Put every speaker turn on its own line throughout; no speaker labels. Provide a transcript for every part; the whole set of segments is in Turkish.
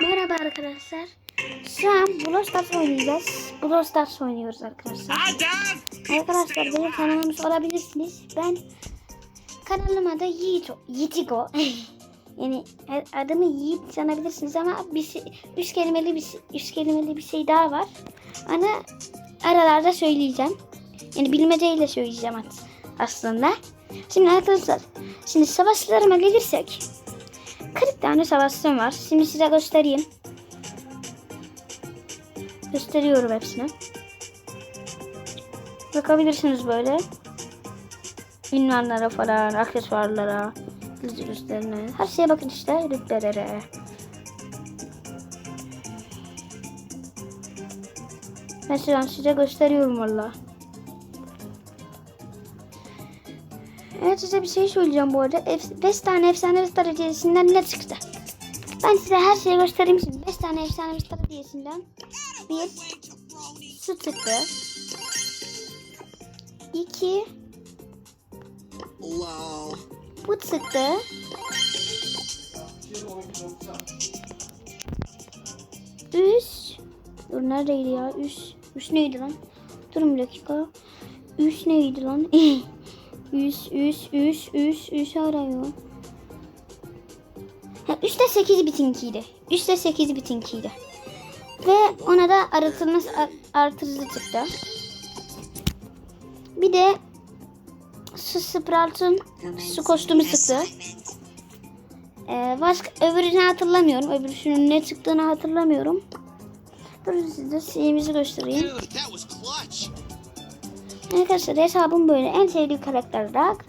Merhaba arkadaşlar. Şu an Brawl Stars oynayacağız. Brawl Stars oynuyoruz arkadaşlar. Arkadaşlar beni tanımamış olabilirsiniz. Ben kanalıma da Yiğito, Yiğitigo. yani adımı Yiğit sanabilirsiniz ama bir şey, üç kelimeli bir şey- üç kelimeli bir şey daha var. Ana aralarda söyleyeceğim. Yani bilmeceyle söyleyeceğim as- aslında. Şimdi arkadaşlar, şimdi savaşlarıma gelirsek 40 tane savaşçım var. Şimdi size göstereyim. Gösteriyorum hepsini. Bakabilirsiniz böyle. Ünvanlara falan, aksesuarlara, hızlı üstlerine. Her şeye bakın işte, rütbelere. An size gösteriyorum valla. Evet size bir şey söyleyeceğim bu arada. 5 tane efsane stratejisinden ne çıktı? Ben size her şeyi göstereyim şimdi. 5 tane efsane stratejisinden bir su. 2
Lol.
bu çıktı. Üç. Dur neredeydi ya? Üç. Üç neydi lan? Durun bir dakika. Üç neydi lan? üç, üç, üç, üç, üç arıyor. Ha, üçte sekiz bitinkiydi. Üçte sekiz bitinkiydi. Ve ona da aratılmış a- artırıcı çıktı. Bir de su Sprout'un su kostümü çıktı. Ee, başka öbürünü hatırlamıyorum. Öbürünün ne çıktığını hatırlamıyorum. Dur size şeyimizi göstereyim.
Dude.
Arkadaşlar hesabım böyle. En sevdiğim karakter Rock.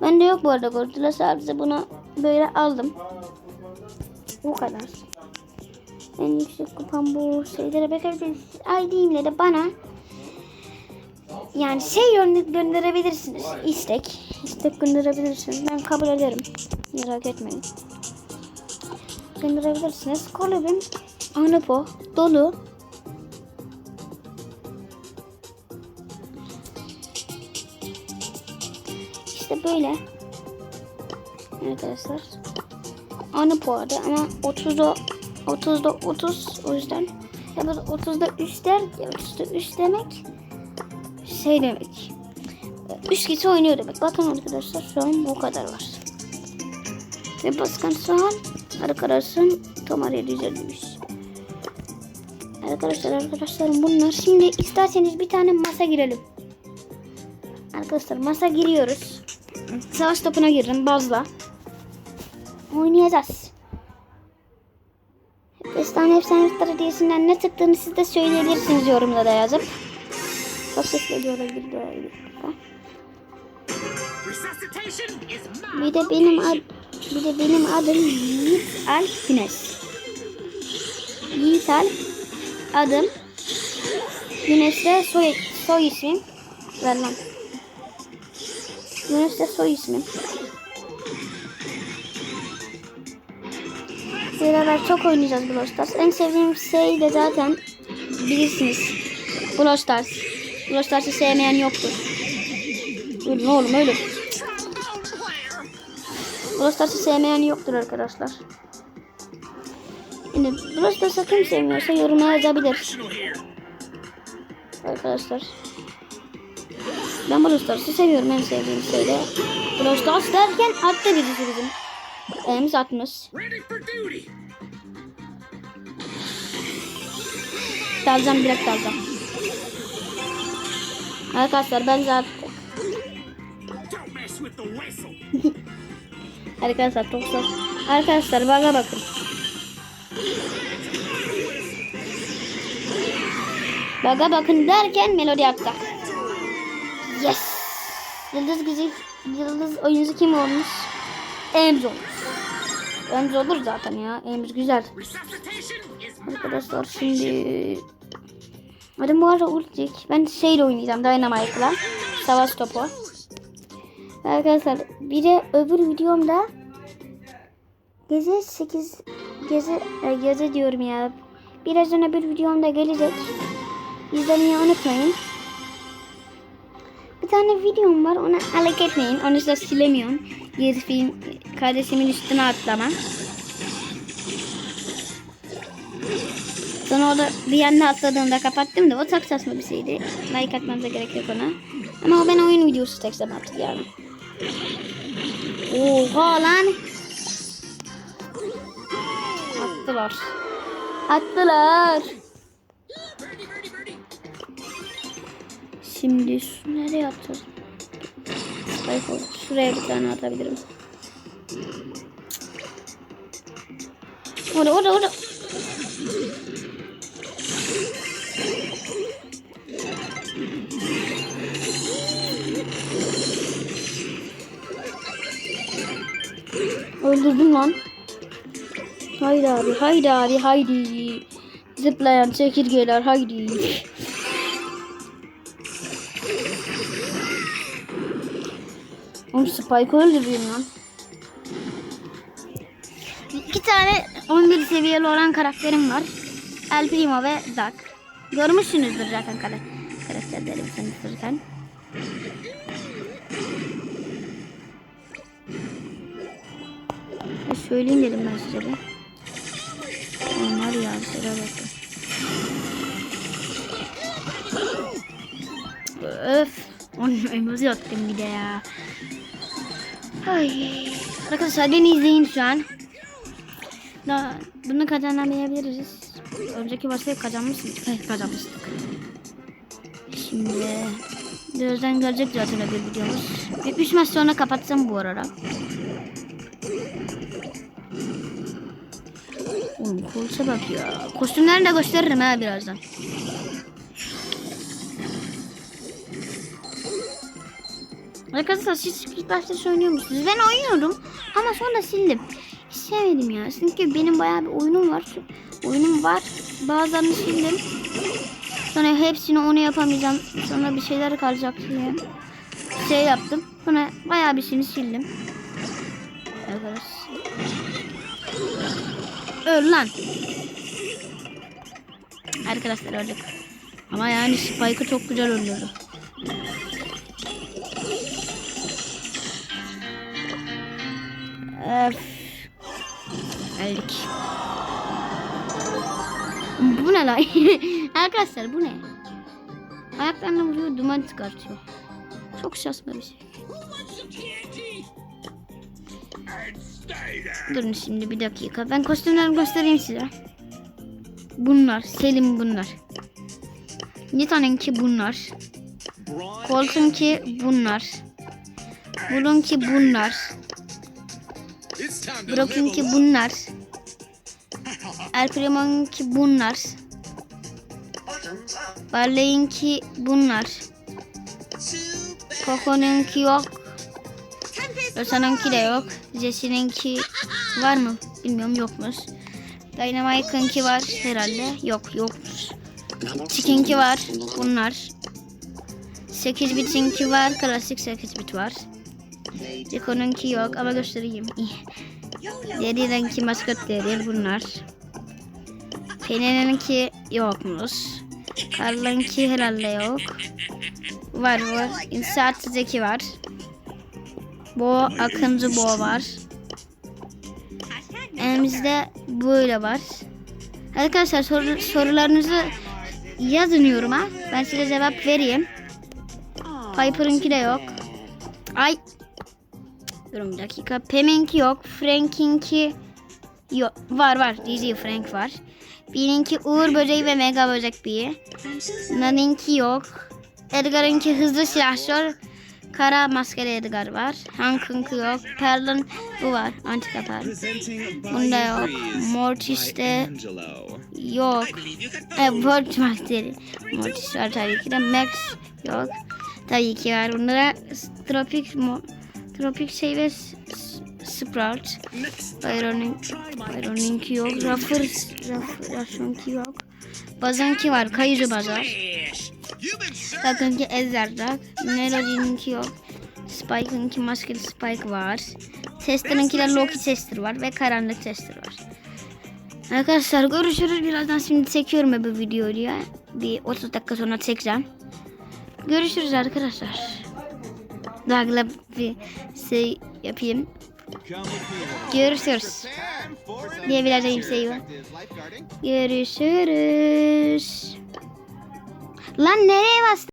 Bende yok bu arada Godzilla sadece bunu böyle aldım. Bu kadar. En yüksek kupam bu şeylere bakabilirsiniz. ID'imle de bana yani şey gö- gönderebilirsiniz. İstek. İstek gönderebilirsiniz. Ben kabul ederim. Merak etmeyin. Gönderebilirsiniz. Kolabim Anapo dolu. İşte böyle. Arkadaşlar. Aynı puanı ama 30'da 30'da 30 o yüzden ya da 30'da 3 der ya 30'da 3 demek şey demek. 3 kişi oynuyor demek. Bakın arkadaşlar şu an bu kadar var. Ve Pascal şu an arkadaşım Tomar 753. Arkadaşlar arkadaşlarım bunlar. Şimdi isterseniz bir tane masa girelim. Arkadaşlar masa giriyoruz. Savaş topuna girin bazla. Oynayacağız. Destan Efsane Stratejisi'nden ne çıktığını siz de söyleyebilirsiniz yorumda da yazıp. Çok ses geliyor olabilir. bir de benim ad, bir de benim adım Yiğit Al Güneş. Yiğit Al adım. Güneş de soy, soy ismim. Ver lan. Güneş de soy ismim. Beraber çok oynayacağız Brawl Stars. En sevdiğim şey de zaten bilirsiniz. Brawl Stars. Brawl Stars'ı sevmeyen yoktur. Ölün oğlum ölün. Brawl Stars'ı sevmeyen yoktur arkadaşlar. Şimdi Brawl Stars'ı kim sevmiyorsa yoruma yazabilir arkadaşlar. Ben Brawl Stars'ı seviyorum en sevdiğim şey de. Brawl Stars derken arttı birisi bizim. Elimiz atmış. Dalacağım direkt dalacağım. Arkadaşlar ben zaten. Arkadaşlar çok zor. Arkadaşlar bana bakın. Baga bakın derken melodi yaptık. Yıldız güzel, yıldız oyuncu kim olmuş? Emz olmuş. Emz olur zaten ya. Emz güzel. Arkadaşlar şimdi Hadi bu arada ultik. Ben şeyle oynayacağım Dynamite'la. Savaş topu. Arkadaşlar bir de öbür videomda Gezi 8 Gezi e, Gezi diyorum ya. Birazdan öbür videomda gelecek. İzlemeyi unutmayın. Tane videom var onu alak etmeyin. Onu da silemiyorum. Gezi film kardeşimin üstüne atlama. Sonra o da bir anda atladığımda kapattım da o çok saçma bir şeydi. Like atmanıza gerek yok ona. Ama o ben oyun videosu çeksem artık yani. Oha lan. Attılar. Attılar. Şimdi şu nereye olur. Şuraya bir tane atabilirim. Orada orada orada. Öldürdüm lan. Haydi abi, haydi abi, haydi. Zıplayan çekirgeler, haydi. Oğlum Spike öldürüyorum lan. İki tane 11 seviyeli olan karakterim var. El Primo ve Zack. Görmüşsünüzdür zaten kare karakterleri tanıtırken. E söyleyeyim dedim ben size de. Onlar ya sıra bakın. Öf. Onun emoji attım bir de ya. Ay. Arkadaşlar beni izleyin şu an. Da, bunu kazanamayabiliriz. Önceki başta kazanmıştık. Evet kazanmıştık. Şimdi birazdan gelecek zaten öbür videomuz. Bir üç maç sonra kapatsam bu arada. Oğlum kolça bak ya. Kostümlerini de gösteririm ha birazdan. Arkadaşlar siz ilk başta söylüyor musunuz? Ben oynuyorum ama sonra sildim. Hiç sevmedim ya. Çünkü benim bayağı bir oyunum var. Oyunum var. Bazılarını sildim. Sonra hepsini onu yapamayacağım. Sonra bir şeyler kalacak diye şey yaptım. Sonra bayağı bir şeyini sildim. Arkadaşlar. Öl lan. Arkadaşlar öldük. Ama yani Spike'ı çok güzel öldürdü. Öf. Öldük. Bu ne lan? Arkadaşlar bu ne? Ayaklarına vuruyor duman çıkartıyor. Çok saçma bir şey. Durun şimdi bir dakika. Ben kostümlerimi göstereyim size. Bunlar. Selim bunlar. Bunlar. Colt'unki bunlar. Bununki bunlar.
It's time to Up.
bunlar. El Primo'nunki bunlar. Barley'inki bunlar. Coco'nunki yok. Rosa'nınki de yok. Jesse'ninki var mı? Bilmiyorum yokmuş. Dynamite'ınki var herhalde. Yok yokmuş. Chicken'ki var. Bunlar. 8 bitinki var. Klasik 8 bit var. Rico'nunki yok ama göstereyim. Deri'ninki maskot deri bunlar. Penny'ninki yokmuş. Carl'ınki herhalde yok. Var var. İnsaat Zeki var. Bo Akıncı Bo var. Elimizde böyle var. Arkadaşlar soru, sorularınızı yazın yoruma. Ben size cevap vereyim. Piper'ınki de yok. Ay. Durun bir dakika. Pem'inki yok. Frank'inki yok. Var var. DJ Frank var. B'ninki Uğur Böceği ve Mega Böcek B. Nan'inki yok. Edgar'ınki hızlı silahşör. Kara maskeli Edgar var. Hank'ınki yok. Pearl'ın bu var. Antika Pearl. Bunda yok. Mortis'te yok. E, World Master'i. Mortis var tabii ki de. Max yok. Tabii ki var. Bunlara Tropik mo Tropik şey ve Sprout. Byron'un Byron'unki yok. Raffer Raff- Raff'unki yok. Bazanki var. Kayıcı bazar. Zatenki Ezer'dak. Melody'ninki yok. Spike'ınki maskeli Spike var. Tester'ınki de Loki Tester var. Ve karanlık Tester var. Arkadaşlar görüşürüz. Birazdan şimdi çekiyorum bu videoyu ya. Bir 30 dakika sonra çekeceğim. Görüşürüz arkadaşlar. Güzel bir şey yapayım. Görüşürüz. Diyebileceğim şey var. Görüşürüz. Lan nereye bastın?